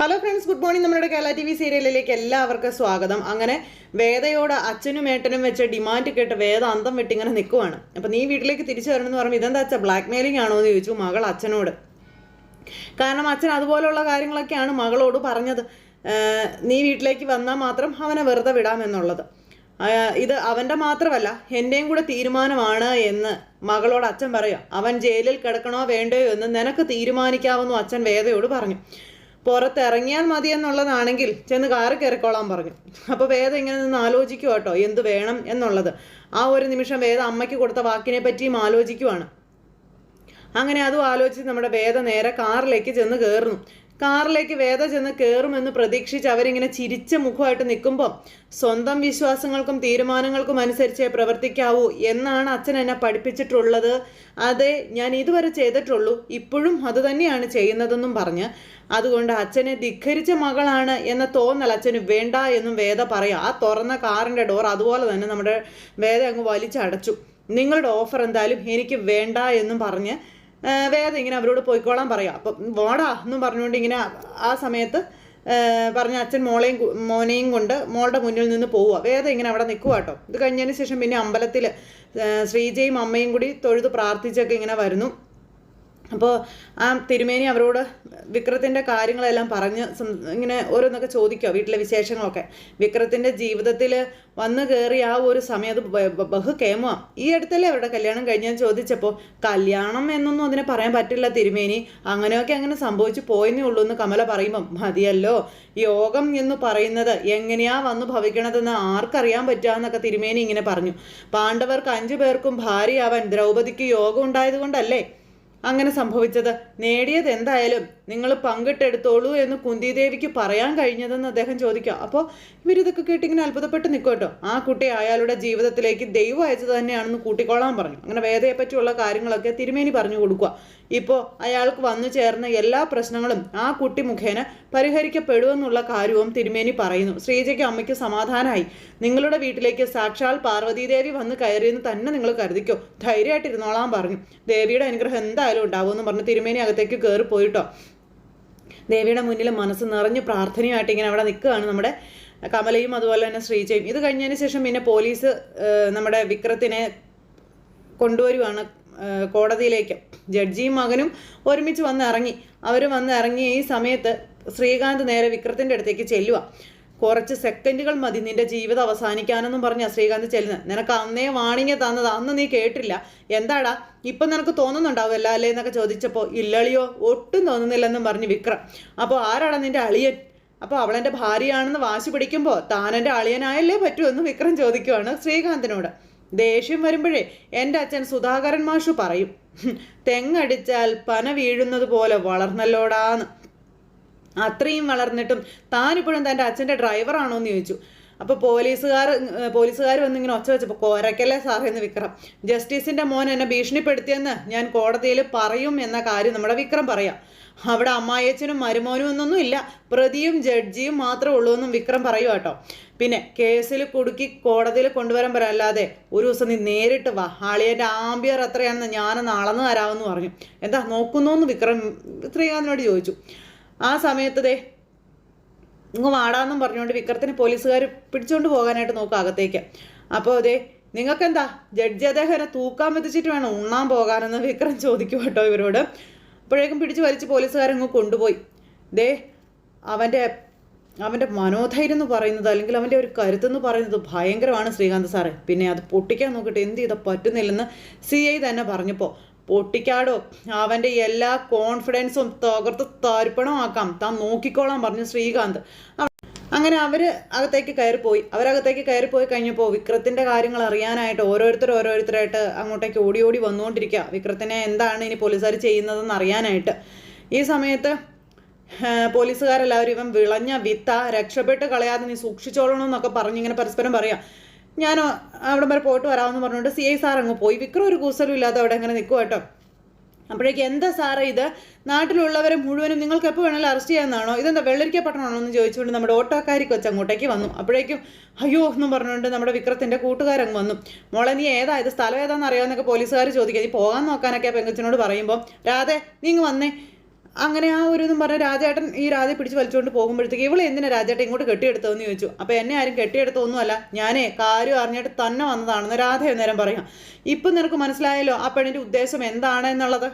Hello friends good morning നമ്മുടെ Kerala T V സീരിയലിലേക്ക് എല്ലാവർക്കും സ്വാഗതം. അങ്ങനെ വേദയോട് അച്ഛനും ഏട്ടനും വെച്ച ഡിമാൻഡ് കേട്ട് വേദ അന്തം വെട്ടി ഇങ്ങനെ നിൽക്കുവാണ് അപ്പം നീ വീട്ടിലേക്ക് തിരിച്ചു വരണമെന്ന് പറയുമ്പോൾ ഇതെന്താ അച്ഛാ ബ്ലാക്ക് മെയിലിംഗ് ആണോ എന്ന് ചോദിച്ചു മകൾ അച്ഛനോട്. കാരണം അച്ഛൻ അതുപോലുള്ള കാര്യങ്ങളൊക്കെയാണ് മകളോട് പറഞ്ഞത്. നീ വീട്ടിലേക്ക് വന്നാൽ മാത്രം അവനെ വെറുതെ വിടാമെന്നുള്ളത് ഇത് അവന്റെ മാത്രമല്ല എന്റെയും കൂടെ തീരുമാനമാണ് എന്ന് മകളോട് അച്ഛൻ പറയുക. അവൻ ജയിലിൽ കിടക്കണോ വേണ്ടയോ എന്ന് നിനക്ക് തീരുമാനിക്കാമെന്നും അച്ഛൻ വേദയോട് പറഞ്ഞു. പുറത്തിറങ്ങിയാൽ മതി എന്നുള്ളതാണെങ്കിൽ ചെന്ന് കാറ് കയറിക്കോളാൻ പറഞ്ഞു. അപ്പോൾ വേദ ഇങ്ങനെ നിന്ന് ആലോചിക്കുക കേട്ടോ എന്ത് വേണം എന്നുള്ളത്. ആ ഒരു നിമിഷം വേദ അമ്മയ്ക്ക് കൊടുത്ത വാക്കിനെ പറ്റിയും ആലോചിക്കുവാണ്. അങ്ങനെ അതും ആലോചിച്ച് നമ്മുടെ വേദ നേരെ കാറിലേക്ക് ചെന്ന് കയറുന്നു കാറിലേക്ക് വേദ ചെന്ന് കയറുമെന്ന് പ്രതീക്ഷിച്ച് അവരിങ്ങനെ ചിരിച്ച മുഖമായിട്ട് നിൽക്കുമ്പോൾ സ്വന്തം വിശ്വാസങ്ങൾക്കും തീരുമാനങ്ങൾക്കും അനുസരിച്ചേ പ്രവർത്തിക്കാവൂ എന്നാണ് അച്ഛൻ എന്നെ പഠിപ്പിച്ചിട്ടുള്ളത്. അതെ ഞാൻ ഇതുവരെ ചെയ്തിട്ടുള്ളൂ. ഇപ്പോഴും അതുതന്നെയാണ് ചെയ്യുന്നതെന്നും പറഞ്ഞ്. അതുകൊണ്ട് അച്ഛനെ ധിഖരിച്ച മകളാണ് എന്ന തോന്നൽ അച്ഛന് വേണ്ട എന്നും വേദ പറയാം. ആ തുറന്ന കാറിന്റെ ഡോർ അതുപോലെ തന്നെ നമ്മുടെ വേദ അങ്ങ് വലിച്ചടച്ചു. നിങ്ങളുടെ ഓഫർ എന്തായാലും എനിക്ക് വേണ്ട എന്നും പറഞ്ഞ് വേദ ഇങ്ങനെ അവരോട് പോയിക്കോളാൻ പറയാം. അപ്പം വാടാ എന്നും പറഞ്ഞുകൊണ്ട് ഇങ്ങനെ ആ സമയത്ത് പറഞ്ഞ അച്ഛൻ മോളെയും മോനെയും കൊണ്ട് മോളുടെ മുന്നിൽ നിന്ന് പോവുക. വേദ ഇങ്ങനെ അവിടെ നിൽക്കുക കേട്ടോ. ഇത് കഴിഞ്ഞതിന് ശേഷം പിന്നെ അമ്പലത്തിൽ ശ്രീജയും അമ്മയും കൂടി തൊഴുത് പ്രാർത്ഥിച്ചൊക്കെ ഇങ്ങനെ വരുന്നു. അപ്പോൾ ആ തിരുമേനി അവരോട് വിക്രത്തിന്റെ കാര്യങ്ങളെല്ലാം പറഞ്ഞ് ഇങ്ങനെ ഓരോന്നൊക്കെ ചോദിക്കുക വീട്ടിലെ വിശേഷങ്ങളൊക്കെ. വിക്രത്തിന്റെ ജീവിതത്തിൽ വന്നു കയറി ആ ഒരു സമയം അത് ബഹു കേമ ഈ അടുത്തല്ലേ അവരുടെ കല്യാണം കഴിഞ്ഞാൽ ചോദിച്ചപ്പോൾ കല്യാണം എന്നൊന്നും അതിനെ പറയാൻ പറ്റില്ല തിരുമേനി. അങ്ങനെയൊക്കെ അങ്ങനെ സംഭവിച്ചു പോയെന്നേ ഉള്ളൂ എന്ന് കമല പറയുമ്പം മതിയല്ലോ. യോഗം എന്ന് പറയുന്നത് എങ്ങനെയാ വന്നു ഭവിക്കണതെന്ന് ആർക്കറിയാൻ പറ്റാന്നൊക്കെ തിരുമേനി ഇങ്ങനെ പറഞ്ഞു. പാണ്ഡവർക്ക് അഞ്ചു പേർക്കും ഭാര്യയാവാൻ ദ്രൗപദിക്ക് യോഗം ഉണ്ടായത് കൊണ്ടല്ലേ? അങ്ങനെ സംഭവിച്ചത്. നേടിയത് എന്തായാലും നിങ്ങൾ പങ്കിട്ടെടുത്തോളൂ എന്ന് കുന്തിദേവിക്ക് പറയാൻ കഴിഞ്ഞതെന്ന് അദ്ദേഹം ചോദിക്കാം അപ്പോൾ ഇവരിതൊക്കെ കേട്ടിങ്ങനെ അത്ഭുതപ്പെട്ട് നിൽക്കും കേട്ടോ. ആ കുട്ടി അയാളുടെ ജീവിതത്തിലേക്ക് ദൈവം അയച്ചത് തന്നെയാണെന്ന് കൂട്ടിക്കൊള്ളാൻ പറഞ്ഞു. അങ്ങനെ വേദയെ പറ്റിയുള്ള കാര്യങ്ങളൊക്കെ തിരുമേനി പറഞ്ഞു കൊടുക്കുക. ഇപ്പോൾ അയാൾക്ക് വന്നു ചേർന്ന എല്ലാ പ്രശ്നങ്ങളും ആ കുട്ടി മുഖേന പരിഹരിക്കപ്പെടുമെന്നുള്ള കാര്യവും തിരുമേനി പറയുന്നു. ശ്രീജയ്ക്ക് അമ്മയ്ക്ക് സമാധാനമായി നിങ്ങളുടെ വീട്ടിലേക്ക് സാക്ഷാൽ പാർവതീദേവി വന്ന് കയറിയെന്ന് തന്നെ നിങ്ങൾ കരുതിക്കോ. ധൈര്യമായിട്ടിരുന്നോളാൻ പറഞ്ഞു. ദേവിയുടെ അനുഗ്രഹം എന്തായാലും ഉണ്ടാവുമെന്ന് പറഞ്ഞ് തിരുമേനി അകത്തേക്ക് കയറി പോയിട്ടോ ദേവിയുടെ മുന്നിൽ മനസ്സ് നിറഞ്ഞ് പ്രാർത്ഥനയുമായിട്ട് ഇങ്ങനെ അവിടെ നിൽക്കുകയാണ് നമ്മുടെ കമലയും അതുപോലെ തന്നെ ശ്രീജയും. ഇത് കഴിഞ്ഞതിന് ശേഷം പിന്നെ പോലീസ് നമ്മുടെ വിക്രത്തിനെ കൊണ്ടുവരുവാണ് കോടതിയിലേക്ക്. ജഡ്ജിയും മകനും ഒരുമിച്ച് വന്ന് ഇറങ്ങി. അവർ വന്ന് ഇറങ്ങിയ ഈ സമയത്ത് ശ്രീകാന്ത് നേരെ വിക്രത്തിന്റെ അടുത്തേക്ക് ചെല്ലുക കുറച്ച് സെക്കൻഡുകൾ മതി നിന്റെ ജീവിതം അവസാനിക്കാനെന്നും പറഞ്ഞ ശ്രീകാന്ത് ചെല്ലുന്നത് നിനക്ക് അന്നേ വാണിങ്ങ തന്നത് അന്ന് നീ കേട്ടില്ല. എന്താടാ? ഇപ്പം നിനക്ക് തോന്നുന്നുണ്ടാവുമല്ല അല്ലേ എന്നൊക്കെ ചോദിച്ചപ്പോൾ ഇല്ലളിയോ ഒട്ടും തോന്നുന്നില്ലെന്നും പറഞ്ഞ് വിക്രം. അപ്പോൾ ആരാടാ നിന്റെ അളിയൻ? അപ്പോൾ അവളെന്റെ ഭാര്യയാണെന്ന് വാശി പിടിക്കുമ്പോൾ താനെന്റെ അളിയനായല്ലേ അളിയനായല്ലേ പറ്റുമെന്ന് വിക്രം ചോദിക്കുവാണ് ശ്രീകാന്തിനോട്. ദേഷ്യം വരുമ്പോഴേ എന്റെ അച്ഛൻ സുധാകരൻ മാഷു പറയും "ഹും, തെങ്ങടിച്ചാൽ പന വീഴുന്നത് പോലെ വളർന്നല്ലോടാന്ന് അത്രയും വളർന്നിട്ടും താനിപ്പോഴും തന്റെ അച്ഛന്റെ ഡ്രൈവറാണോ എന്ന് ചോദിച്ചു. അപ്പോൾ പോലീസുകാർ പോലീസുകാർ വന്നിങ്ങനെ ഒച്ച വെച്ചപ്പോൾ കോരക്കല്ലേ സാർ എന്ന് വിക്രം. ജസ്റ്റിസിന്റെ മോൻ എന്നെ ഭീഷണിപ്പെടുത്തിയെന്ന് ഞാൻ കോടതിയിൽ പറയും എന്ന കാര്യം നമ്മുടെ വിക്രം പറയാം. അവിടെ അമ്മായച്ചനും മരുമോനും എന്നൊന്നും ഇല്ല. പ്രതിയും ജഡ്ജിയും മാത്രമേ ഉള്ളൂ എന്നും വിക്രം പറയുക കേട്ടോ. പിന്നെ കേസിൽ കുടുക്കി കോടതിയിൽ കൊണ്ടുവരാൻ പറയാല്ലാതെ ഒരു ദിവസം നീ നേരിട്ട് വാ. ആളിയന്റെ ആംബിയർ എത്രയാണെന്ന് ഞാനൊന്ന് അളന്ന് തരാമെന്ന് പറഞ്ഞു. എന്താ നോക്കുന്നു എന്ന് വിക്രം ശ്രീകാന്തിനോട് ചോദിച്ചു. ആ സമയത്ത് ദേ ഇങ്ങ് വാടാന്നും പറഞ്ഞുകൊണ്ട് വിക്രത്തിന് പോലീസുകാർ പിടിച്ചുകൊണ്ട് പോകാനായിട്ട് നോക്കുക അകത്തേക്ക്. അപ്പോൾ അതെ നിങ്ങൾക്കെന്താ ജഡ്ജി അദ്ദേഹം തൂക്കാൻ വെച്ചിട്ട് വേണം ഉണ്ണാൻ പോകാനെന്ന് വിക്രം ചോദിക്കും കേട്ടോ ഇവരോട്. അപ്പോഴേക്കും പിടിച്ച് വലിച്ച് പോലീസുകാരങ്ങ് കൊണ്ടുപോയി. ദേ അവന്റെ അവന്റെ മനോധൈര്യം എന്ന് പറയുന്നത് അല്ലെങ്കിൽ അവന്റെ ഒരു കരുത്തെന്ന് പറയുന്നത് ഭയങ്കരമാണ് ശ്രീകാന്ത് സാറേ. പിന്നെ അത് പൊട്ടിക്കാൻ നോക്കിയിട്ട് എന്ത് ചെയ്താൽ പറ്റുന്നില്ലെന്ന് സി ഐ തന്നെ പറഞ്ഞപ്പോൾ പൊട്ടിക്കാടോ. അവന്റെ എല്ലാ കോൺഫിഡൻസും തകർത്ത് തരിപ്പണമാക്കാം താൻ നോക്കിക്കോളാൻ പറഞ്ഞു ശ്രീകാന്ത്. അങ്ങനെ അവർ അകത്തേക്ക് കയറിപ്പോയി. അവരകത്തേക്ക് കയറിപ്പോയി കഴിഞ്ഞപ്പോൾ വിക്രത്തിന്റെ കാര്യങ്ങൾ അറിയാനായിട്ട് ഓരോരുത്തർ ഓരോരുത്തരായിട്ട് അങ്ങോട്ടേക്ക് ഓടി ഓടി വന്നുകൊണ്ടിരിക്കുക വിക്രത്തിനെ എന്താണ് ഇനി പോലീസുകാർ ചെയ്യുന്നതെന്ന് അറിയാനായിട്ട്. ഈ സമയത്ത് പോലീസുകാരെല്ലാവരും ഇവൻ വിളഞ്ഞ വിത്ത രക്ഷപ്പെട്ട് കളയാതെ നീ സൂക്ഷിച്ചോളണം എന്നൊക്കെ പറഞ്ഞ് ഇങ്ങനെ പരസ്പരം പറയാം. ഞാൻ അവിടെ വരെ പോയിട്ട് വരാമെന്ന് പറഞ്ഞുകൊണ്ട് സി ഐ സാർ അങ്ങ് പോയി. വിക്രം ഒരു കൂസലും ഇല്ലാതെ അവിടെ അങ്ങനെ നിൽക്കുക കേട്ടോ. അപ്പോഴേക്ക് എന്താ സാറേ ഇത്? നാട്ടിലുള്ളവരെ മുഴുവനും നിങ്ങൾക്ക് എപ്പോൾ വേണമെങ്കിലും അറസ്റ്റ് ചെയ്യാമെന്നാണോ ഇതെന്താ വെള്ളരിക്ക പട്ടണമാണോ എന്ന് ചോദിച്ചുകൊണ്ട് നമ്മുടെ ഓട്ടോക്കാരി കൊച്ചങ്ങോട്ടേക്ക് വന്നു. അപ്പോഴേക്കും അയ്യോ എന്ന് പറഞ്ഞുകൊണ്ട് നമ്മുടെ വിക്രത്തിന്റെ കൂട്ടുകാരങ്ങ് വന്നു. മോളെ നീ ഏതാ? ഇത് സ്ഥലം ഏതാണെന്ന് അറിയാമെന്നൊക്കെ പോലീസുകാർ ചോദിക്കുക. നീ പോകാൻ നോക്കാനൊക്കെ പെങ്കച്ചിനോട് പറയുമ്പോൾ രാധേ നീ ഇങ്ങ് വന്നേ. അങ്ങനെ ആ ഒരു പറഞ്ഞ രാജേട്ടൻ ഈ രാധയെ പിടിച്ച് വലിച്ചുകൊണ്ട് പോകുമ്പോഴത്തേക്ക് ഇവളെ എന്തിനാ രാജേട്ടൻ ഇങ്ങോട്ട് കെട്ടിയെടുത്തതെന്ന് ചോദിച്ചു. അപ്പോൾ എന്നെ ആരും കെട്ടിയെടുത്തൊന്നുമല്ല ഞാനേ കാര്യം അറിഞ്ഞിട്ട് തന്നെ വന്നതാണെന്ന് രാധ നേരം പറയാം. ഇപ്പം നിനക്ക് മനസ്സിലായല്ലോ ആ പെണ്ണിന്റെ ഉദ്ദേശം എന്താണ് എന്നുള്ളത്?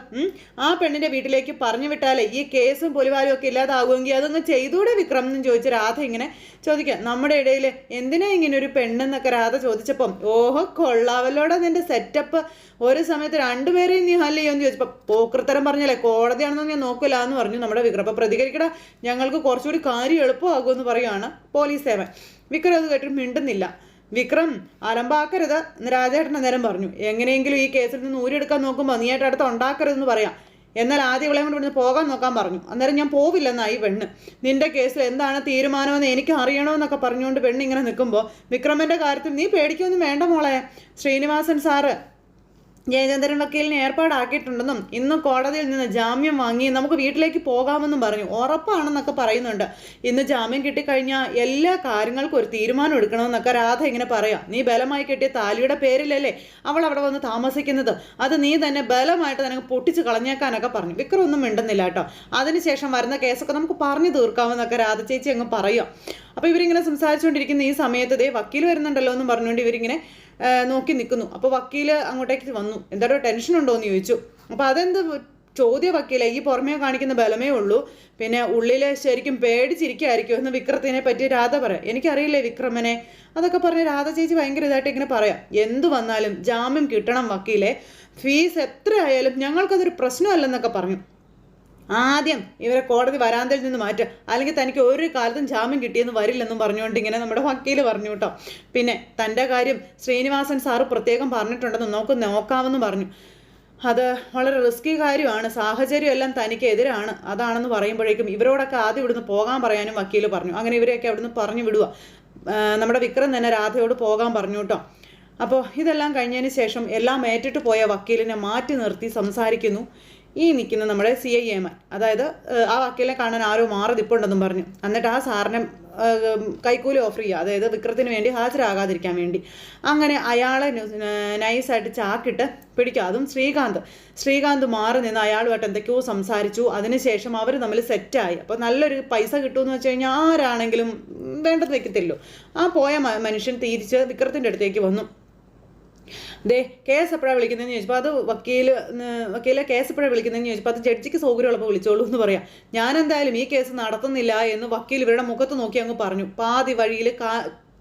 ആ പെണ്ണിന്റെ വീട്ടിലേക്ക് പറഞ്ഞു വിട്ടാലേ ഈ കേസും പൊലിവാലും ഒക്കെ ഇല്ലാതാകുമെങ്കിൽ അതൊന്ന് ചെയ്തൂടെ വിക്രം എന്ന് ചോദിച്ച് രാധ ഇങ്ങനെ ചോദിക്കാം. നമ്മുടെ ഇടയിൽ എന്തിനാ ഇങ്ങനെ ഒരു പെണ്ണെന്നൊക്കെ രാധ ചോദിച്ചപ്പം ഓഹോ കൊള്ളാവല്ലോടെ നിന്റെ സെറ്റപ്പ് ഒരു സമയത്ത് രണ്ടുപേരെയും നീ ഹല്ല ചെയ്യുമെന്ന് ചോദിച്ചപ്പോൾ പോക്കൃത്തരം പറഞ്ഞല്ലേ കോടതിയാണെന്ന് ഞാൻ നോക്കില്ല എന്ന് പറഞ്ഞു നമ്മുടെ വിക്രം. അപ്പോൾ പ്രതികരിക്കട ഞങ്ങൾക്ക് കുറച്ചുകൂടി കാര്യം എളുപ്പമാകുമെന്ന് പറയുകയാണ് പോലീസ് സേവൻ. വിക്രം അത് കേട്ടിട്ട് മിണ്ടുന്നില്ല. വിക്രം അലമ്പാക്കരുത് രാജേട്ടൻ അന്നേരം പറഞ്ഞു. എങ്ങനെയെങ്കിലും ഈ കേസിൽ നിന്ന് ഊരിയെടുക്കാൻ നോക്കുമ്പോൾ നീയായിട്ട് അടുത്ത് ഉണ്ടാക്കരുതെന്ന് പറയാം. എന്നാൽ ആദ്യം ഇളയം കൊണ്ട് പോകാൻ നോക്കാൻ പറഞ്ഞു. അന്നേരം ഞാൻ പോവില്ലെന്നായി പെണ്ണ്. നിന്റെ കേസിൽ എന്താണ് തീരുമാനമെന്ന് എനിക്ക് അറിയണമെന്നൊക്കെ പറഞ്ഞുകൊണ്ട് പെണ്ണ് ഇങ്ങനെ നിൽക്കുമ്പോൾ വിക്രമന്റെ കാര്യത്തിൽ നീ പേടിക്കൊന്നും വേണ്ട മോളെ. ശ്രീനിവാസൻ സാറ് ജയചന്ദ്രൻ വക്കീലിനെ ഏർപ്പാടാക്കിയിട്ടുണ്ടെന്നും ഇന്ന് കോടതിയിൽ നിന്ന് ജാമ്യം വാങ്ങി നമുക്ക് വീട്ടിലേക്ക് പോകാമെന്നും പറഞ്ഞു. ഉറപ്പാണെന്നൊക്കെ പറയുന്നുണ്ട്. ഇന്ന് ജാമ്യം കിട്ടിക്കഴിഞ്ഞാൽ എല്ലാ കാര്യങ്ങൾക്കും ഒരു തീരുമാനം എടുക്കണമെന്നൊക്കെ രാധ ഇങ്ങനെ പറയാം. നീ ബലമായി കിട്ടിയ താലിയുടെ പേരിലല്ലേ അവൾ അവിടെ വന്ന് താമസിക്കുന്നത്. അത് നീ തന്നെ ബലമായിട്ട് നിനക്ക് പൊട്ടിച്ച് കളഞ്ഞേക്കാനൊക്കെ പറഞ്ഞു. വിക്രം ഒന്നും മിണ്ടുന്നില്ല കേട്ടോ. അതിനുശേഷം വരുന്ന കേസൊക്കെ നമുക്ക് പറഞ്ഞു തീർക്കാമെന്നൊക്കെ രാധ ചേച്ചി അങ്ങ് പറയാം അപ്പോൾ ഇവരിങ്ങനെ സംസാരിച്ചുകൊണ്ടിരിക്കുന്ന ഈ സമയത്ത് ദേ വക്കീൽ വരുന്നുണ്ടല്ലോ എന്ന് പറഞ്ഞുകൊണ്ട് ഇവരിങ്ങനെ നോക്കി നിൽക്കുന്നു അപ്പോൾ വക്കീൽ അങ്ങോട്ടേക്ക് വന്നു. എന്താടോ ടെൻഷൻ ഉണ്ടോ എന്ന് ചോദിച്ചു. അപ്പോൾ അതെന്ത് ചോദ്യ വക്കീലെ? ഈ പുറമേ കാണിക്കുന്ന ബലമേ ഉള്ളൂ. പിന്നെ ഉള്ളിൽ ശരിക്കും പേടിച്ചിരിക്കുമായിരിക്കും എന്ന് വിക്രത്തിനെ പറ്റി രാധ പറയാം. എനിക്കറിയില്ലേ വിക്രമനെ? അതൊക്കെ പറഞ്ഞ് രാധ ചേച്ചി ഭയങ്കര ഇതായിട്ട് ഇങ്ങനെ പറയാം. എന്തു വന്നാലും ജാമ്യം കിട്ടണം വക്കീലെ. ഫീസ് എത്ര ആയാലും ഞങ്ങൾക്കതൊരു പ്രശ്നമല്ലെന്നൊക്കെ പറഞ്ഞു. ആദ്യം ഇവരെ കോടതി വരാന്തയിൽ നിന്ന് മാറ്റുക അല്ലെങ്കിൽ തനിക്ക് ഒരു കാലത്തും ജാമ്യം കിട്ടിയെന്ന് വരില്ലെന്നും പറഞ്ഞുകൊണ്ട് ഇങ്ങനെ നമ്മുടെ വക്കീൽ പറഞ്ഞു കേട്ടോ. പിന്നെ തന്റെ കാര്യം ശ്രീനിവാസൻ സാറ് പ്രത്യേകം പറഞ്ഞിട്ടുണ്ടെന്ന് നമുക്ക് നോക്കാമെന്ന് പറഞ്ഞു. അത് വളരെ റിസ്കി കാര്യമാണ്. സാഹചര്യം എല്ലാം തനിക്ക് എതിരാണ്. അതാണെന്ന് പറയുമ്പോഴേക്കും ഇവരോടൊക്കെ ആദ്യം ഇവിടുന്ന് പോകാൻ പറയാനും വക്കീൽ പറഞ്ഞു. അങ്ങനെ ഇവരെയൊക്കെ അവിടുന്ന് പറഞ്ഞു വിടുക നമ്മുടെ വിക്രം തന്നെ രാധയോട് പോകാൻ പറഞ്ഞു കേട്ടോ. അപ്പോൾ ഇതെല്ലാം കഴിഞ്ഞതിന് ശേഷം എല്ലാം ഏറ്റിട്ട് പോയ വക്കീലിനെ മാറ്റി നിർത്തി സംസാരിക്കുന്നു. ഈ നിൽക്കുന്ന നമ്മുടെ സി ഐ എമാൻ അതായത് ആ വക്കീലിനെ കാണാൻ ആരോ മാറി നിപ്പുണ്ടെന്നും പറഞ്ഞു. എന്നിട്ട് ആ സാറിനെ കൈക്കൂലി ഓഫർ ചെയ്യുക. അതായത് വിക്രത്തിന് വേണ്ടി ഹാജരാകാതിരിക്കാൻ വേണ്ടി. അങ്ങനെ അയാളെ നൈസായിട്ട് ചാക്കിട്ട് പിടിക്കുക. അതും ശ്രീകാന്ത്. ശ്രീകാന്ത് മാറി നിന്ന് അയാളുമായിട്ട് എന്തൊക്കെയോ സംസാരിച്ചു. അതിനുശേഷം അവർ തമ്മിൽ സെറ്റായി അപ്പോൾ നല്ലൊരു പൈസ കിട്ടുമെന്ന് വെച്ച് കഴിഞ്ഞാൽ ആരാണെങ്കിലും വേണ്ടത് വെക്കത്തില്ലോ ആ പോയ മനുഷ്യൻ തിരിച്ച് വിക്രത്തിന്റെ അടുത്തേക്ക് വന്നു. ദേ കേസ് എപ്പോഴാണ് വിളിക്കുന്നതെന്ന് ചോദിച്ചപ്പോൾ അത് വക്കീൽ വക്കീലെ കേസ് എപ്പോഴാണ് വിളിക്കുന്നതെന്ന് ചോദിച്ചപ്പോൾ അത് ജഡ്ജിക്ക് സൗകര്യമുള്ളപ്പോൾ വിളിച്ചോളൂ എന്ന് പറയാം. ഞാൻ എന്തായാലും ഈ കേസ് നടത്തുന്നില്ല എന്ന് വക്കീൽ ഇവരുടെ മുഖത്ത് നോക്കി അങ്ങ് പറഞ്ഞു. പാതി വഴിയിൽ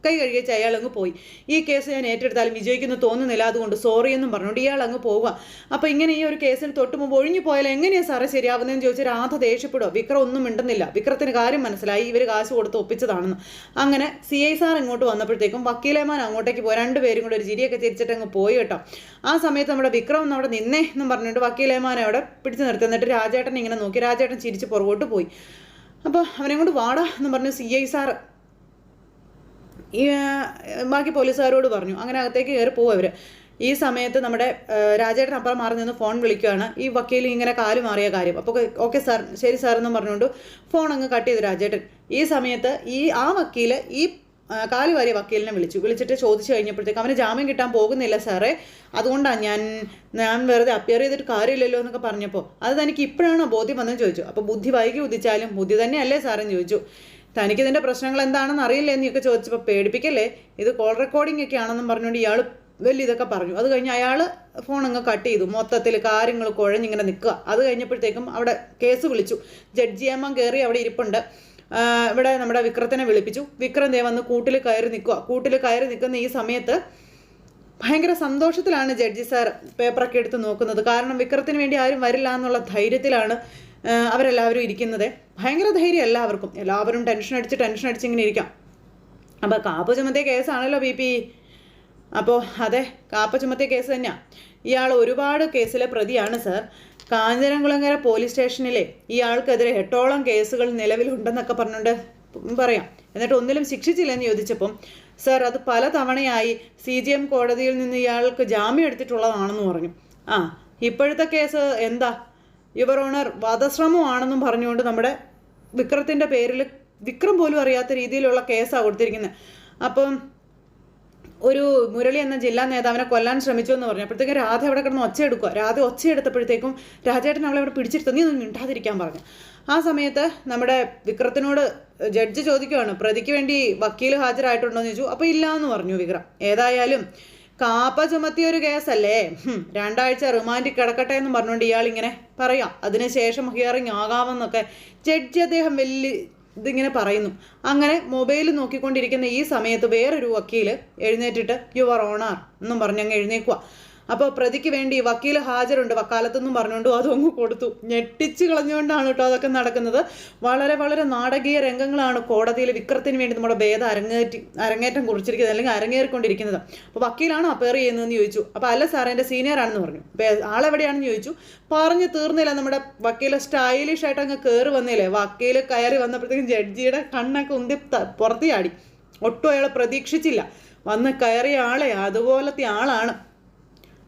കാ കഴുകിച്ച് അയാൾ അങ്ങ് പോയി. ഈ കേസ് ഞാൻ ഏറ്റെടുത്താലും വിജയിക്കുന്നു തോന്നുന്നില്ല. അതുകൊണ്ട് സോറി എന്നും പറഞ്ഞുകൊണ്ട് ഇയാൾ അങ്ങ് പോവുക. അപ്പോൾ ഇങ്ങനെ ഈ ഒരു കേസിന് തൊട്ട് മുമ്പ് ഒഴിഞ്ഞു പോയാൽ എങ്ങനെയാണ് സാറേ ശരിയാവുന്നതെന്ന് ചോദിച്ചാൽ രാധ ദേഷ്യപ്പെടുക വിക്രം ഒന്നും മിണ്ടുന്നില്ല. വിക്രത്തിന് കാര്യം മനസ്സിലായി. ഇവർ കാശ് കൊടുത്ത് ഒപ്പിച്ചതാണെന്ന്. അങ്ങനെ സി ഐ സാർ ഇങ്ങോട്ട് വന്നപ്പോഴത്തേക്കും വക്കീലേമാൻ അങ്ങോട്ടേക്ക് പോയി. രണ്ടുപേരും കൂടെ ഒരു ചിരിയൊക്കെ തിരിച്ചിട്ട് അങ്ങ് പോയി കേട്ടോ. ആ സമയത്ത് നമ്മുടെ വിക്രം അവിടെ നിന്നേ എന്നും പറഞ്ഞിട്ട് വക്കീലേമാനെ അവിടെ പിടിച്ചു നിർത്തി. എന്നിട്ട് രാജേട്ടൻ ഇങ്ങനെ നോക്കി. രാജേട്ടൻ ചിരിച്ച് പുറകോട്ട് പോയി. അപ്പോൾ അവനെ കൊണ്ട് വാടാ എന്ന് പറഞ്ഞു സി ഐ സാർ ഈ ബാക്കി പോലീസുകാരോട് പറഞ്ഞു. അങ്ങനെ അകത്തേക്ക് കയറി പോകും അവർ ഈ സമയത്ത് നമ്മുടെ രാജേട്ടൻ അപ്പുറം മാറി നിന്ന് ഫോൺ വിളിക്കുകയാണ് ഈ വക്കീൽ ഇങ്ങനെ കാൽ മാറിയ കാര്യം. അപ്പോൾ ഓക്കെ സാർ ശരി സാർ എന്നും പറഞ്ഞുകൊണ്ട് ഫോൺ അങ്ങ് കട്ട് ചെയ്തു രാജേട്ടൻ. ഈ സമയത്ത് ഈ ആ വക്കീൽ ഈ ആ, കാൽ വാരിയ വക്കീലിനെ വിളിച്ചു. വിളിച്ചിട്ട് ചോദിച്ചു കഴിഞ്ഞപ്പോഴത്തേക്ക് അവന് ജാമ്യം കിട്ടാൻ പോകുന്നില്ല സാറേ. അതുകൊണ്ടാണ് ഞാൻ ഞാൻ വെറുതെ അപ്പിയർ ചെയ്തിട്ട് കാര്യമില്ലല്ലോ എന്നൊക്കെ പറഞ്ഞപ്പോൾ അത് തനിക്ക് ഇപ്പോഴാണോ ബോധ്യം വന്നെന്ന് ചോദിച്ചു. അപ്പോൾ ബുദ്ധി വൈകി ഉദിച്ചാലും ബുദ്ധി തന്നെയല്ലേ സാറെന്ന് ചോദിച്ചു. തനിക്ക് ഇതിന്റെ പ്രശ്നങ്ങൾ എന്താണെന്ന് അറിയില്ല എന്നൊക്കെ ചോദിച്ചപ്പോൾ പേടിപ്പിക്കല്ലേ? ഇത് കോൾ റെക്കോർഡിംഗ് ഒക്കെ ആണെന്നും പറഞ്ഞുകൊണ്ട് ഇയാൾ വലിയ ഇതൊക്കെ പറഞ്ഞു. അത് കഴിഞ്ഞ് അയാൾ ഫോൺ അങ്ങ് കട്ട് ചെയ്തു. മൊത്തത്തിൽ കാര്യങ്ങൾ കുഴഞ്ഞിങ്ങനെ നിൽക്കുക. അത് കഴിഞ്ഞപ്പോഴത്തേക്കും അവിടെ കേസ് വിളിച്ചു. ജഡ്ജി അമ്മ കയറി അവിടെ ഇരിപ്പുണ്ട്. ഇവിടെ നമ്മുടെ വിക്രത്തിനെ വിളിപ്പിച്ചു. വിക്രം ദേ വന്ന് കൂട്ടിൽ കയറി നിൽക്കുക. കൂട്ടിൽ കയറി നിൽക്കുന്ന ഈ സമയത്ത് ഭയങ്കര സന്തോഷത്തിലാണ് ജഡ്ജി സാർ പേപ്പറൊക്കെ എടുത്ത് നോക്കുന്നത്. കാരണം വിക്രത്തിന് വേണ്ടി ആരും വരില്ല എന്നുള്ള ധൈര്യത്തിലാണ് അവരെല്ലാവരും ഇരിക്കുന്നത്. ഭയങ്കര ധൈര്യം എല്ലാവർക്കും. എല്ലാവരും ടെൻഷൻ അടിച്ച് ടെൻഷൻ അടിച്ച് ഇങ്ങനെ ഇരിക്കാം. അപ്പോൾ കാപ്പ് ചുമത്തിയ കേസാണല്ലോ ബി പി. അപ്പോൾ അതെ കാപ്പ ചുമത്തിയ കേസ് തന്നെയാണ് ഇയാൾ ഒരുപാട് കേസിലെ പ്രതിയാണ് സർ. കാഞ്ഞിരംകുളങ്ങര പോലീസ് സ്റ്റേഷനിലെ ഇയാൾക്കെതിരെ എട്ടോളം കേസുകൾ നിലവിലുണ്ടെന്നൊക്കെ പറഞ്ഞുകൊണ്ട് പറയാം. എന്നിട്ട് ഒന്നിലും ശിക്ഷിച്ചില്ലെന്ന് ചോദിച്ചപ്പം സർ അത് പല തവണയായി സി ജി എം കോടതിയിൽ നിന്ന് ഇയാൾക്ക് ജാമ്യം എടുത്തിട്ടുള്ളതാണെന്ന് പറഞ്ഞു. ആ ഇപ്പോഴത്തെ കേസ് എന്താ? യുവർ ഓണർ വധശ്രമമാണെന്നും പറഞ്ഞുകൊണ്ട് നമ്മുടെ വിക്രത്തിന്റെ പേരിൽ വിക്രം പോലും അറിയാത്ത രീതിയിലുള്ള കേസാണ് കൊടുത്തിരിക്കുന്നത് അപ്പം ഒരു മുരളി എന്ന ജില്ലാ നേതാവിനെ കൊല്ലാൻ ശ്രമിച്ചു എന്ന് പറഞ്ഞു. അപ്പോഴത്തേക്കും രാധ അവിടെ കിടന്ന് ഒച്ച എടുക്കുക രാധ ഒച്ച എടുത്തപ്പോഴത്തേക്കും രാജേട്ടൻ അവളെ അവിടെ പിടിച്ചിരുത്തു നീ ഒന്നും മിണ്ടാതിരിക്കാൻ പറഞ്ഞു. ആ സമയത്ത് നമ്മുടെ വിക്രത്തിനോട് ജഡ്ജ് ചോദിക്കുകയാണ് പ്രതിക്ക് വേണ്ടി വക്കീൽ ഹാജരായിട്ടുണ്ടോ എന്ന് ചോദിച്ചു. അപ്പോൾ ഇല്ല എന്ന് പറഞ്ഞു വിക്രം. ഏതായാലും കാപ്പ ചുമത്തിയ ഒരു കേസല്ലേ? രണ്ടാഴ്ച റിമാൻഡിൽ കിടക്കട്ടെ എന്ന് പറഞ്ഞുകൊണ്ട് ഇയാൾ ഇങ്ങനെ പറയാം. അതിനുശേഷം ഹിയറിംഗ് ആകാമെന്നൊക്കെ ജഡ്ജി അദ്ദേഹം വലിയ ഇതിങ്ങനെ പറയുന്നു. അങ്ങനെ മൊബൈൽ നോക്കിക്കൊണ്ടിരിക്കുന്ന ഈ സമയത്ത് വേറൊരു വക്കീൽ എഴുന്നേറ്റിട്ട് യുവർ ഓണർ എന്നും പറഞ്ഞങ്ങ് എഴുന്നേക്കുക അപ്പോൾ പ്രതിക്ക് വേണ്ടി വക്കീൽ ഹാജരുണ്ട് വക്കാലത്തെന്നും പറഞ്ഞുകൊണ്ട് അതും അങ്ങ് കൊടുത്തു. ഞെട്ടിച്ച് കളഞ്ഞുകൊണ്ടാണ് കേട്ടോ അതൊക്കെ നടക്കുന്നത്. വളരെ വളരെ നാടകീയ രംഗങ്ങളാണ് കോടതിയിൽ വിക്രത്തിന് വേണ്ടി നമ്മുടെ ഭേദ അരങ്ങേറ്റി അരങ്ങേറ്റം കുറിച്ചിരിക്കുന്നത് അല്ലെങ്കിൽ അരങ്ങേറിക്കൊണ്ടിരിക്കുന്നത്. അപ്പോൾ വക്കീലാണ് അപ്പയർ ചെയ്യുന്നതെന്ന് ചോദിച്ചു. അപ്പോൾ അല്ല സാർ എന്റെ സീനിയർ ആണെന്ന് പറഞ്ഞു. ആളെവിടെയാണെന്ന് ചോദിച്ചു. പറഞ്ഞു തീർന്നില്ല നമ്മുടെ വക്കീൽ സ്റ്റൈലിഷ് ആയിട്ട് അങ്ങ് കയറി വന്നില്ലേ വക്കീൽ കയറി വന്നപ്പോഴത്തേക്കും ജഡ്ജിയുടെ കണ്ണൊക്കെ ഉന്തി പുറത്തിയാടി ഒട്ടും അയാൾ പ്രതീക്ഷിച്ചില്ല. വന്ന് കയറിയ ആളെ അതുപോലത്തെ ആളാണ്.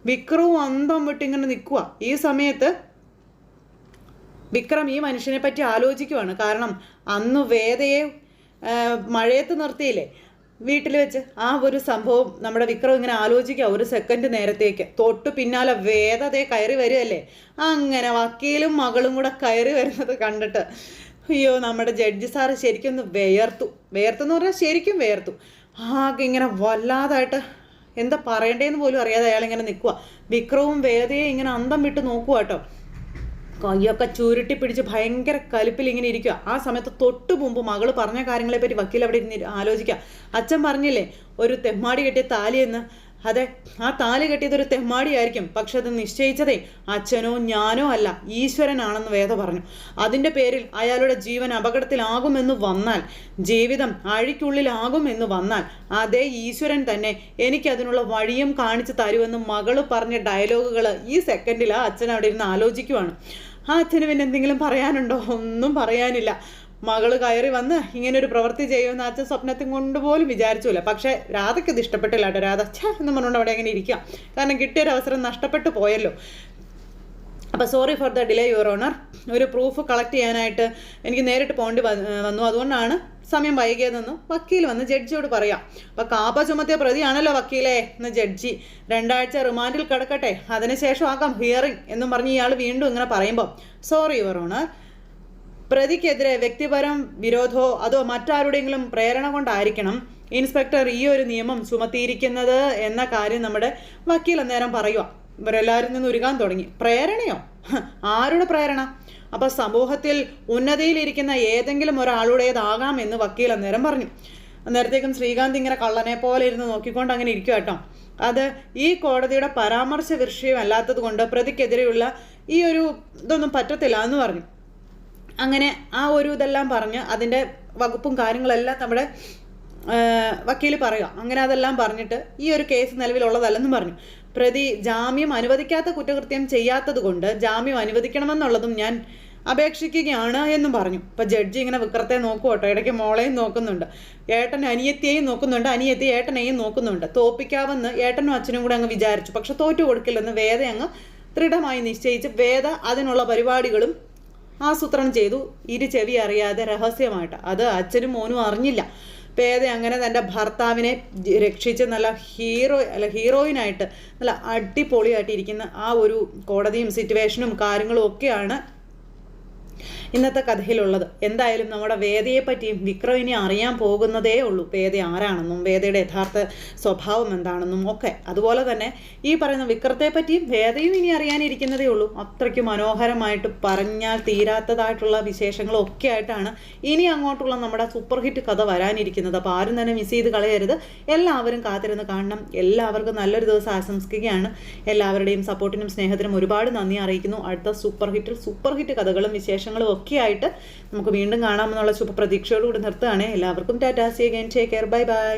വിക്രവും അന്തം വിട്ടിങ്ങനെ നിൽക്കുക ഈ സമയത്ത് വിക്രം ഈ മനുഷ്യനെ പറ്റി ആലോചിക്കുവാണ്. കാരണം അന്ന് വേദയെ മഴയത്ത് നിർത്തിയില്ലേ? വീട്ടിൽ വെച്ച് ആ ഒരു സംഭവം നമ്മുടെ വിക്രം ഇങ്ങനെ ആലോചിക്കുക ഒരു സെക്കൻഡ് നേരത്തേക്ക്. തൊട്ട് പിന്നാലെ വേദതയെ കയറി വരികയല്ലേ അങ്ങനെ വക്കീലും മകളും കൂടെ കയറി വരുന്നത് കണ്ടിട്ട് അയ്യോ നമ്മുടെ ജഡ്ജി സാറ് ശരിക്കും ഒന്ന് വേർത്തു. വേർത്തെന്ന് പറഞ്ഞാൽ ശരിക്കും വേർത്തു. ആകെ ഇങ്ങനെ വല്ലാതായിട്ട് എന്താ പറയണ്ടേന്ന് പോലും അറിയാതെ അയാൾ ഇങ്ങനെ നിൽക്കുക വിക്രവും വേദയെ ഇങ്ങനെ അന്തം വിട്ട് നോക്കുക കേട്ടോ കയ്യൊക്കെ ചുരുട്ടി പിടിച്ച് ഭയങ്കര കലിപ്പിൽ ഇങ്ങനെ ഇരിക്കുക ആ സമയത്ത് തൊട്ട് മുമ്പ് മകൾ പറഞ്ഞ കാര്യങ്ങളെ പറ്റി വക്കീൽ അവിടെ ഇരുന്ന് ആലോചിക്കുക അച്ഛൻ പറഞ്ഞില്ലേ ഒരു തെമ്മാടി കെട്ടിയ താലിയെന്ന് അതെ ആ താലി കെട്ടിയതൊരു തെമ്മാടിയായിരിക്കും. പക്ഷെ അത് നിശ്ചയിച്ചതേ അച്ഛനോ ഞാനോ അല്ല ഈശ്വരനാണെന്ന് വേദ പറഞ്ഞു. അതിന്റെ പേരിൽ അയാളുടെ ജീവൻ അപകടത്തിലാകുമെന്ന് വന്നാൽ ജീവിതം അഴിക്കുള്ളിലാകുമെന്ന് വന്നാൽ അതേ ഈശ്വരൻ തന്നെ എനിക്കതിനുള്ള വഴിയും കാണിച്ചു തരുമെന്ന് മകൾ പറഞ്ഞ ഡയലോഗുകൾ ഈ സെക്കൻഡിൽ ആ അച്ഛൻ അവിടെ ഇരുന്ന് ആലോചിക്കുവാണ്. ആ അച്ഛന് പിന്നെ എന്തെങ്കിലും പറയാനുണ്ടോ? ഒന്നും പറയാനില്ല. മകൾ കയറി വന്ന് ഇങ്ങനെ ഒരു പ്രവൃത്തി ചെയ്യുമെന്ന് അച്ഛൻ സ്വപ്നത്തിൽ കൊണ്ട് പോലും വിചാരിച്ചില്ല പക്ഷേ രാധയ്ക്ക് ഇത് ഇഷ്ടപ്പെട്ടില്ല കേട്ടോ. രാധ ഛേ എന്ന് പറഞ്ഞുകൊണ്ട് അവിടെ അങ്ങനെ ഇരിക്കുക കാരണം കിട്ടിയൊരു അവസരം നഷ്ടപ്പെട്ടു പോയല്ലോ. അപ്പോൾ sorry for the delay your honour ഒരു പ്രൂഫ് കളക്ട് ചെയ്യാനായിട്ട് എനിക്ക് നേരിട്ട് പോകേണ്ടി വന്നു. അതുകൊണ്ടാണ് സമയം വൈകിയതെന്ന് വക്കീൽ വന്ന് ജഡ്ജിയോട് പറയാം. അപ്പോൾ കാപ്പ ചുമത്തിയ പ്രതിയാണല്ലോ വക്കീലെ എന്ന് ജഡ്ജി. രണ്ടാഴ്ച റിമാൻഡിൽ കിടക്കട്ടെ. അതിനുശേഷം ആക്കാം ഹിയറിംഗ് എന്നും പറഞ്ഞ് ഇയാൾ വീണ്ടും ഇങ്ങനെ പറയുമ്പോൾ സോറി യുവർ ഓണർ പ്രതിക്കെതിരെ വ്യക്തിപരം വിരോധോ അതോ മറ്റാരുടെയെങ്കിലും പ്രേരണ കൊണ്ടായിരിക്കണം ഇൻസ്പെക്ടർ ഈ ഒരു നിയമം ചുമത്തിയിരിക്കുന്നത് എന്ന കാര്യം നമ്മുടെ വക്കീൽ അന്നേരം പറയുക ഇവരെല്ലാവരും നിന്ന് ഉരുകാൻ തുടങ്ങി. പ്രേരണയോ? ആരുടെ പ്രേരണ? അപ്പൊ സമൂഹത്തിൽ ഉന്നതിയിലിരിക്കുന്ന ഏതെങ്കിലും ഒരാളുടേതാകാം എന്ന് വക്കീൽ അന്നേരം പറഞ്ഞു. അന്നേരത്തേക്കും ശ്രീകാന്ത് ഇങ്ങനെ കള്ളനെ പോലെ ഇരുന്ന് നോക്കിക്കൊണ്ട് അങ്ങനെ ഇരിക്കുക കേട്ടോ. അത് ഈ കോടതിയുടെ പരാമർശ വിഷയമല്ലാത്തത് കൊണ്ട് പ്രതിക്കെതിരെയുള്ള ഈ ഒരു ഇതൊന്നും പറ്റത്തില്ല എന്ന് പറഞ്ഞു. അങ്ങനെ ആ ഒരു ഇതെല്ലാം പറഞ്ഞ് അതിന്റെ വകുപ്പും കാര്യങ്ങളെല്ലാം നമ്മുടെ വക്കീൽ പറയുക. അങ്ങനെ അതെല്ലാം പറഞ്ഞിട്ട് ഈ ഒരു കേസ് നിലവിലുള്ളതല്ലെന്നും പറഞ്ഞു. പ്രതി ജാമ്യം അനുവദിക്കാത്ത കുറ്റകൃത്യം ചെയ്യാത്തത് കൊണ്ട് ജാമ്യം അനുവദിക്കണമെന്നുള്ളതും ഞാൻ അപേക്ഷിക്കുകയാണ് എന്നും പറഞ്ഞു. ഇപ്പൊ ജഡ്ജി ഇങ്ങനെ വിക്രത്തെ നോക്കും കേട്ടോ. ഇടയ്ക്ക് മോളെയും നോക്കുന്നുണ്ട്. ഏട്ടൻ അനിയത്തിയെയും നോക്കുന്നുണ്ട്. അനിയത്തി ഏട്ടനെയും നോക്കുന്നുണ്ട്. തോപ്പിക്കാമെന്ന് ഏട്ടനും അച്ഛനും കൂടെ അങ്ങ് വിചാരിച്ചു. പക്ഷെ തോറ്റു കൊടുക്കില്ലെന്ന് വേദ അങ്ങ് ദൃഢമായി നിശ്ചയിച്ച് വേദ അതിനുള്ള പരിപാടികളും ആസൂത്രണം ചെയ്തു. ഇരു ചെവി അറിയാതെ രഹസ്യമായിട്ട്. അത് അച്ഛനും മോനും അറിഞ്ഞില്ല. പേദ അങ്ങനെ തന്റെ ഭർത്താവിനെ രക്ഷിച്ച് നല്ല ഹീറോ അല്ല ഹീറോയിനായിട്ട് നല്ല അടിപൊളിയായിട്ട് ഇരിക്കുന്ന ആ ഒരു കോടതിയും സിറ്റുവേഷനും കാര്യങ്ങളും ഒക്കെയാണ് ഇന്നത്തെ കഥയിലുള്ളത്. എന്തായാലും നമ്മുടെ വേദയെ പറ്റിയും വിക്രമിനെ അറിയാൻ പോകുന്നതേ ഉള്ളൂ. വേദ ആരാണെന്നും വേദയുടെ യഥാർത്ഥ സ്വഭാവം എന്താണെന്നും ഒക്കെ. അതുപോലെ തന്നെ ഈ പറയുന്ന വിക്രത്തെ പറ്റിയും വേദയും ഇനി അറിയാനിരിക്കുന്നതേ ഉള്ളൂ. അത്രയ്ക്ക് മനോഹരമായിട്ട് പറഞ്ഞാൽ തീരാത്തതായിട്ടുള്ള വിശേഷങ്ങളും ഒക്കെ ആയിട്ടാണ് ഇനി അങ്ങോട്ടുള്ള നമ്മുടെ സൂപ്പർ ഹിറ്റ് കഥ വരാനിരിക്കുന്നത്. അപ്പോൾ ആരും തന്നെ മിസ് ചെയ്ത് കളയരുത്. എല്ലാവരും കാത്തിരുന്ന് കാണണം. എല്ലാവർക്കും നല്ലൊരു ദിവസം ആശംസിക്കുകയാണ്. എല്ലാവരുടെയും സപ്പോർട്ടിനും സ്നേഹത്തിനും ഒരുപാട് നന്ദി അറിയിക്കുന്നു. അടുത്ത സൂപ്പർ ഹിറ്റിൽ സൂപ്പർ ഹിറ്റ് കഥകളും വിശേഷങ്ങളും ഒക്കെ ആയിട്ട് നമുക്ക് വീണ്ടും കാണാമെന്നുള്ള ശുഭപ്രതീക്ഷയോടുകൂടി നിർത്തുകയാണ്. എല്ലാവർക്കും tata see again take care bye bye.